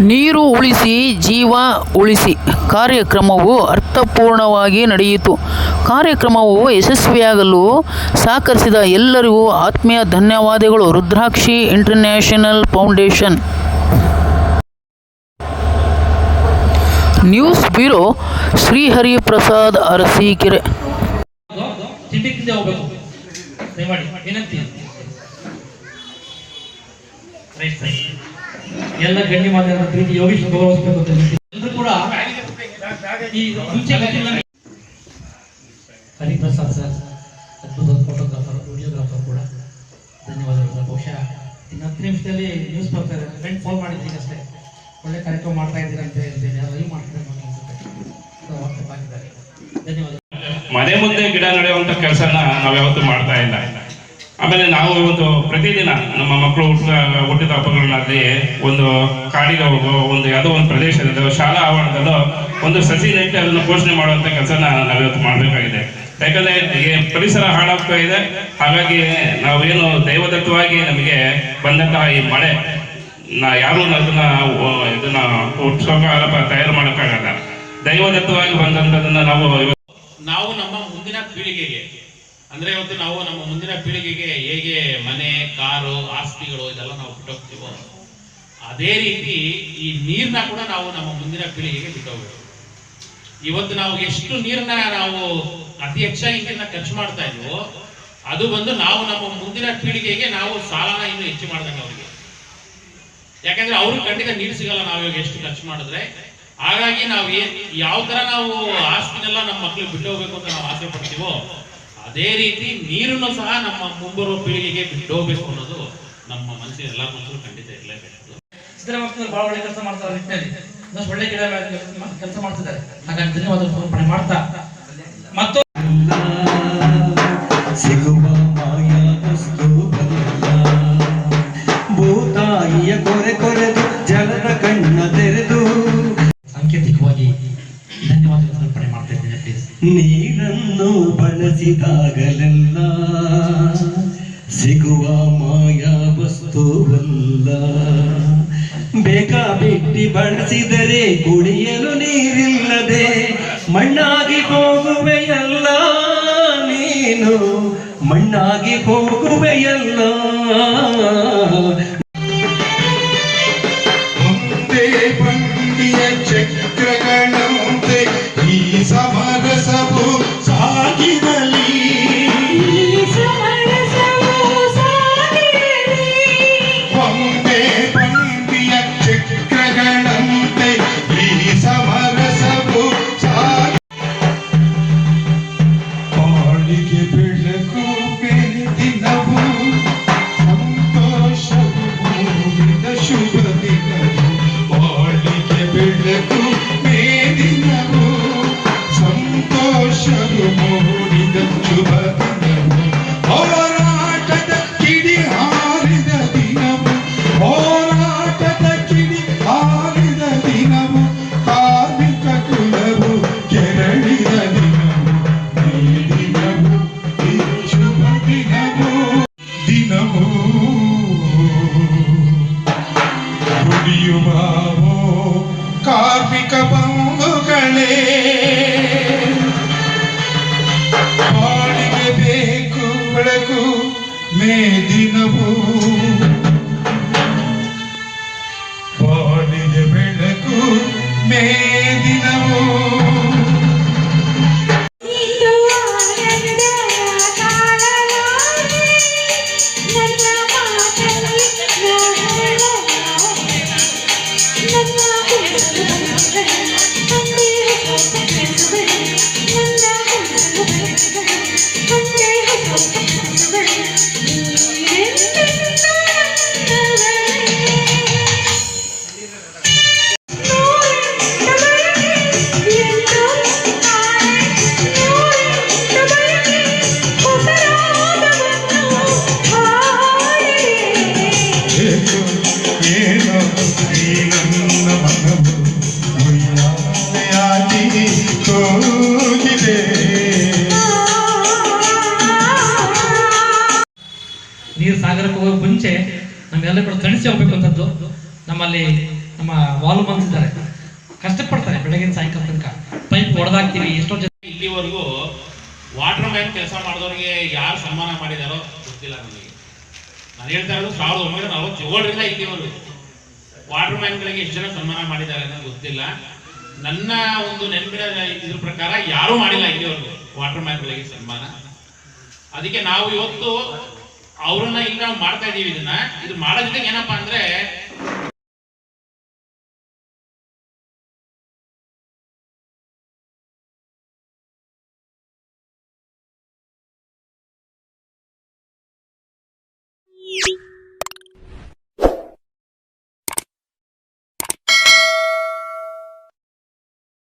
ನೀರು ಉಳಿಸಿ, ಜೀವ ಉಳಿಸಿ. ಕಾರ್ಯಕ್ರಮವು ಅರ್ಥಪೂರ್ಣವಾಗಿ ನಡೆಯಿತು. ಕಾರ್ಯಕ್ರಮವು ಯಶಸ್ವಿಯಾಗಲು ಸಹಕರಿಸಿದ ಎಲ್ಲರಿಗೂ ಆತ್ಮೀಯ ಧನ್ಯವಾದಗಳು. Rudrakshi international foundation. News bureau Shrihariprasad Arasikere. Right ಎಲ್ಲ ಗಣ್ಯ ಮಾತಾಡಿದ ಪ್ರೀತಿ ಯೋಗೀಶ್ ಗೌರವಿಸಬೇಕು ಅಂತ ಎಲ್ಲರೂ ಕೂಡ ಈ ಹರಿಪ್ರಸಾದ್ ಸರ್, ಅದ್ಭುತ ಫೋಟೋಗ್ರಾಫರ್ ವಿಡಿಯೋಗ್ರಾಫರ್ ಕೂಡ. ಧನ್ಯವಾದಗಳು. ಬಹುಶಃ ಇನ್ನು ಹತ್ತು ನಿಮಿಷದಲ್ಲಿ ನ್ಯೂಸ್ ಪೇಪರ್ ಫ್ರೆಂಡ್ ಫೋನ್ ಮಾಡಿದ್ದೀನಿ ಅಷ್ಟೇ. ಒಳ್ಳೆ ಕಾರ್ಯಕ್ರಮ ಮಾಡ್ತಾ ಲೈವ್ ಮಾಡ್ತಾರೆ ಅಂತ ಅದು ವಾಟ್ಸಪ್ ಆಗಿದ್ದಾರೆ. ಧನ್ಯವಾದ ಮನೆ ಮುಂದೆ ಗಿಡ ನಡೆಯುವಂತ ಕೆಲಸನ ನಾವು ಯಾವತ್ತೂ ಮಾಡ್ತಾ ಇಲ್ಲ. ಆಮೇಲೆ ನಾವು ಇವತ್ತು ಪ್ರತಿದಿನ ನಮ್ಮ ಮಕ್ಕಳು ಹುಟ್ಟಿದ ಹಬ್ಬಗಳಲ್ಲಿ ಒಂದು ಕಾಡಿಗೆ ಹೋಗೋ, ಒಂದು ಯಾವುದೋ ಒಂದು ಪ್ರದೇಶದಲ್ಲಿ ಶಾಲಾ ಆವರಣದಲ್ಲೋ ಒಂದು ಸಸಿ ನೆಟ್ಟು ಅದನ್ನು ಪೋಷಣೆ ಮಾಡುವಂಥ ಕೆಲಸನ ನಾವಿವತ್ತು ಮಾಡಬೇಕಾಗಿದೆ. ಯಾಕಂದರೆ ಪರಿಸರ ಹಾಳಾಗ್ತಾ ಇದೆ. ಹಾಗಾಗಿ ನಾವೇನು ದೈವದತ್ತವಾಗಿ ನಮಗೆ ಬಂದಂತಹ ಈ ಮಳೆ, ನಾ ಯಾರು ಅದನ್ನ ಇದನ್ನ ಹುಟ್ಟಿಸೋಕ ತಯಾರು ಮಾಡೋಕ್ಕಾಗಲ್ಲ. ದೈವದತ್ತವಾಗಿ ಬಂದಂಥದನ್ನ ನಾವು ನಾವು ನಮ್ಮ ಮುಂದಿನ ಪೀಳಿಗೆಗೆ ಅಂದ್ರೆ ಇವತ್ತು ನಾವು ನಮ್ಮ ಮುಂದಿನ ಪೀಳಿಗೆಗೆ ಹೇಗೆ ಮನೆ, ಕಾರು, ಆಸ್ತಿಗಳು ಇದೆಲ್ಲ ನಾವು ಬಿಟ್ಟೋಗ್ತೀವೋ, ಅದೇ ರೀತಿ ಈ ನೀರನ್ನ ಕೂಡ ನಾವು ನಮ್ಮ ಮುಂದಿನ ಪೀಳಿಗೆಗೆ ಬಿಟ್ಟೋಗ್ಬೇಕು ಇವತ್ತು ನಾವು ಎಷ್ಟು ನೀರನ್ನ ನಾವು ಅತಿ ಹೆಚ್ಚಾಗಿ ಖರ್ಚು ಮಾಡ್ತಾ ಇದೀವೋ, ಅದು ಬಂದು ನಾವು ನಮ್ಮ ಮುಂದಿನ ಪೀಳಿಗೆಗೆ ನಾವು ಸಾಲನ ಇನ್ನು ಹೆಚ್ಚು ಮಾಡ್ದಂಗೆ ಅವರಿಗೆ. ಯಾಕಂದ್ರೆ ಅವ್ರಿಗೆ ಖಂಡಿತ ನೀರು ಸಿಗಲ್ಲ, ನಾವು ಇವಾಗ ಎಷ್ಟು ಖರ್ಚು ಮಾಡಿದ್ರೆ. ಹಾಗಾಗಿ ನಾವು ಯಾವ ತರ ನಾವು ಆಸ್ತಿನೆಲ್ಲ ನಮ್ಮ ಮಕ್ಳಿಗೆ ಬಿಟ್ಟು ಹೋಗ್ಬೇಕು ಅಂತ ನಾವು ಆಸೆ ಪಡ್ತೀವೋ ಅದೇ ರೀತಿ ನೀರನ್ನು ಸಹ ನಮ್ಮ ಮುಂಬರುವ ಪೀಳಿಗೆಗೆ ಬಿಟ್ಟೋಗ್ಬೇಕು ಅನ್ನೋದು ನಮ್ಮ ಮನಸ್ಸಿನ ಎಲ್ಲ ಮನಸ್ಸು ಖಂಡಿತ ಇರಲೇಬೇಕು. ಸಿದ್ದರಾಮಯ್ಯ ಬಹಳ ಒಳ್ಳೆ ಕೆಲಸ ಮಾಡ್ತಾರೆ ನಿಟ್ಟಿನಲ್ಲಿ. ಒಂದಷ್ಟು ಒಳ್ಳೆ ಗಿಡ ಕೆಲಸ ಮಾಡ್ತಿದ್ದಾರೆ. ಹಾಗಾಗಿ ಧನ್ಯವಾದ ಸಮರ್ಪಣೆ ಮಾಡ್ತಾ. ಮತ್ತು ಸಿಗುವ ಮಾಯಾ ಭೂತಾಯಿಯ ನೀರನ್ನು ಬಳಸಿದಾಗಲೆಲ್ಲ ಸಿಗುವ ಮಾಯಾ ವಸ್ತುವಲ್ಲ. ಬೇಗ ಬಿಟ್ಟಿ ಬಳಸಿದರೆ ಕುಡಿಯಲು ನೀರಿಲ್ಲದೆ ಮಣ್ಣಾಗಿ ಹೋಗುವೆಯಲ್ಲ ನೀನು. ಮಣ್ಣಾಗಿ ಹೋಗುವೆಯಲ್ಲ made ಹೋಗಿದೆ ನೀರು ಸಾಗರಕ್ಕೆ ಹೋಗೋ ಮುಂಚೆ ನಮ್ಗೆಲ್ಲ ಕೂಡ ತಣಿಸಿ ಹೋಗ್ಬೇಕು ಅಂತದ್ದು. ನಮ್ಮಲ್ಲಿ ನಮ್ಮ ವಾಲು ಬಂದಿದ್ದಾರೆ ಕಷ್ಟಪಡ್ತಾರೆ ಬೆಳಗಿನ ಸಾಯಂಕಾಲ ತನಕ. ಪೈಪ್ ಹೊಡೆದಾಕ್ತೀವಿ ಎಷ್ಟೋ ಜನ ಇಲ್ಲಿವರೆಗೂ ವಾಟರ್ ಮ್ಯಾನ್ ಕೆಲಸ ಮಾಡಿದವರಿಗೆ ಯಾರು ಸನ್ಮಾನ ಮಾಡಿದಾರೋ ಗೊತ್ತಿಲ್ಲ ನನಗೆ ನಾನು ಹೇಳ್ತಾ ಇರೋದು ಸಾವಿರದ ಒಂಬೈನೂರ ನಲವತ್ತೇಳರಿಂದ ಇಲ್ಲಿವರೆಗೂ. ವಾಟರ್ ಮ್ಯಾನ್ಗಳಿಗೆ ಎಷ್ಟು ಜನ ಸನ್ಮಾನ ಮಾಡಿದ್ದಾರೆ ಅನ್ನೋದು ಗೊತ್ತಿಲ್ಲ. ನನ್ನ ಒಂದು ನೆನಪಿನ ಇದ್ರ ಪ್ರಕಾರ ಯಾರೂ ಮಾಡಿಲ್ಲ ಇಲ್ಲಿವರೆಗೂ ವಾಟರ್ ಮ್ಯಾನ್ಗಳಿಗೆ ಸನ್ಮಾನ. ಅದಕ್ಕೆ ನಾವು ಇವತ್ತು ಅವ್ರನ್ನ ಈಗ ನಾವು ಮಾಡ್ತಾ ಇದೀವಿ ಇದನ್ನ. ಇದು ಮಾಡೋ ಜೊತೆಗೆ ಏನಪ್ಪಾ ಅಂದ್ರೆ